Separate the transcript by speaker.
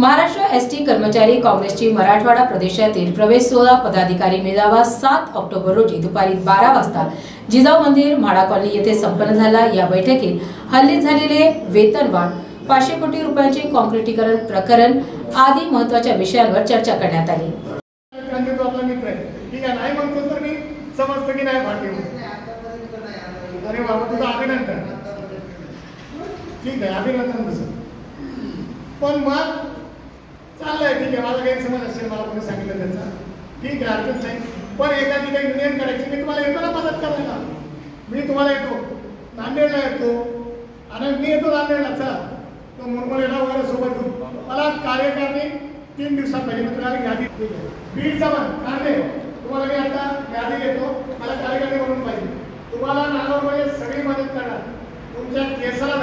Speaker 1: Maharashtra S T कर्मचारी काँग्रेसची मराठवाडा प्रदेशातील प्रवेश सोहळा पदाधिकारी मेळावा सात ऑक्टोबर रोजी दुपारी बारा वाजता जिजाऊ मंदिर म्हाडा कॉलनी येथे संपन्न झाला. या बैठकीत हल्ली झालेले वेतनवाढ पाचशे कोटी रुपयांचे कॉन्क्रिटीकरण प्रकरण आदी महत्त्वाच्या विषयांवर चर्चा करण्यात आली.
Speaker 2: ठीक आहे अभिनंदन. पण मग चाललंय ठीक आहे. माझा गैरसमज असेल मला कोणी सांगितलं त्याचा. ठीक आहे हरकत नाही. पण एखादी काही युनियन करायची मी तुम्हाला येतो ना मदत करायला. मी तुम्हाला येतो. नांदेडला येतो. आणि मी येतो नांदेडला चला. तो मुरमुरेला वगैरे सोबत घेऊन मला कार्यकारणी तीन दिवसात पाहिजे मी तुम्हाला यादी ठीक आहे बीडचा पण कांदे तुम्हाला मी आता यादी घेतो मला कार्यकारणी म्हणून पाहिजे. तुम्हाला नागावमध्ये सगळी मदत करणार. तुमच्या केसाला